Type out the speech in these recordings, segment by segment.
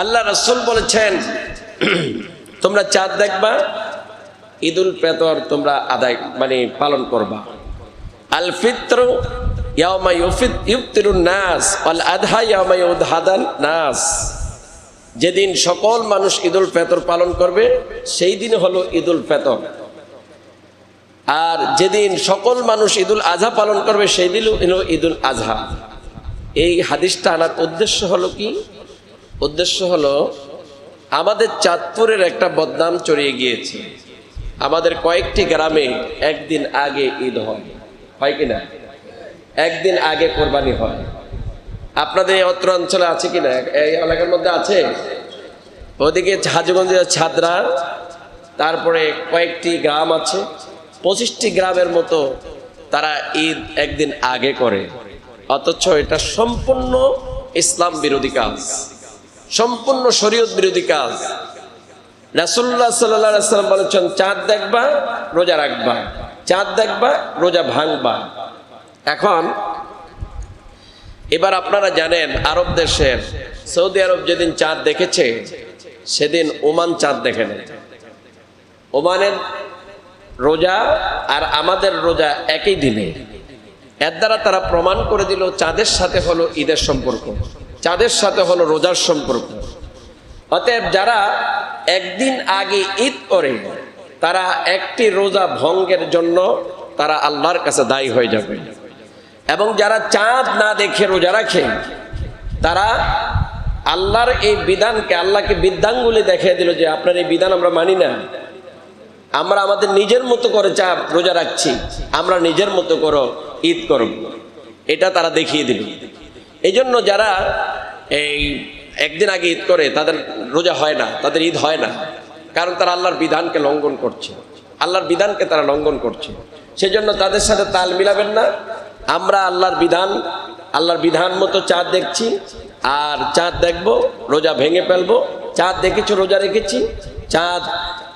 আল্লাহ রসুল বলেছেন, তোমরা চাঁদ দেখবা ঈদ উল ফেতর তোমরা আদায় মানে পালন করবা। আল ফিত্র নাস যেদিন সকল মানুষ ঈদুল ফেতর পালন করবে, সেই দিন হলো ঈদুল ফেতর। আর যেদিন সকল মানুষ ঈদুল আজহা পালন করবে, সেই দিন হলো ঈদুল আজহা। এই হাদিসটা আনার উদ্দেশ্য হলো কি? উদ্দেশ্য হলো, আমাদের চাঁদপুরের একটা বদনাম চড়িয়ে গিয়েছে। আমাদের কয়েকটি গ্রামে একদিন আগে ঈদ হয়। হয় কিনা একদিন আগে কোরবানি হয়। আপনাদের অত্র অঞ্চলে আছে কিনা এই এলাকার মধ্যে আছে? ওদিকে হাজগঞ্জের ছাদরা, তারপরে কয়েকটি গ্রাম আছে। পঁচিশটি গ্রামের মতো তারা ঈদ একদিন আগে করে। অথচ এটা সম্পূর্ণ ইসলাম বিরোধী কাজ। সম্পূর্ণ শরীয়ত বিরোধী কাজ। রাসুল্লাহ সাল্লাম বলেছেন, চাঁদ দেখবা, রোজা রাখবা। চাঁদ দেখবা, রোজা ভাঙবা। এখন, এবার আপনারা জানেন, আরব দেশের, সৌদি আরব যেদিন চাঁদ দেখেছে, সেদিন ওমান চাঁদ দেখেন ওমানের রোজা আর আমাদের রোজা একই দিনে। এর দ্বারা তারা প্রমাণ করে দিল, চাঁদের সাথে হলো ঈদের সম্পর্ক। চাঁদের সাথে হলো রোজার সম্পর্ক। অতএব যারা একদিন আগে ঈদ করে, তারা একটি রোজা ভঙ্গের জন্য তারা আল্লাহর কাছে দায়ী হয়ে যাবে। এবং যারা চাঁদ না দেখে রোজা রাখে, তারা আল্লাহর এই বিধানকে, আল্লাহকে বিদ্যাঙ্গুলি দেখিয়ে দিল যে আপনার এই বিধান আমরা মানি না। আমরা আমাদের নিজের মতো করে চা রোজা রাখছি, আমরা নিজের মতো করো ঈদ করব। এটা তারা দেখিয়ে দিল। এই জন্য যারা এই একদিন আগে ঈদ করে, তাদের রোজা হয় না, তাদের ঈদ হয় না। কারণ তারা আল্লাহর বিধানকে লঙ্ঘন করছে। আল্লাহর বিধানকে তারা লঙ্ঘন করছে। সেজন্য তাদের সাথে তাল মিলাবেন না। আমরা আল্লাহর বিধান আল্লাহর বিধান মতো চাঁদ দেখছি, আর চাঁদ দেখব, রোজা ভেঙে ফেলব। চাঁদ দেখেছি, রোজা রেখেছি। চাঁদ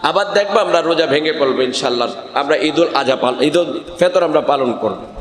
আবার দেখব, আমরা রোজা ভেঙে ফেলব ইনশাল্লাহ আমরা ঈদুল আজহা পাল, ঈদুল ফেতর আমরা পালন করব।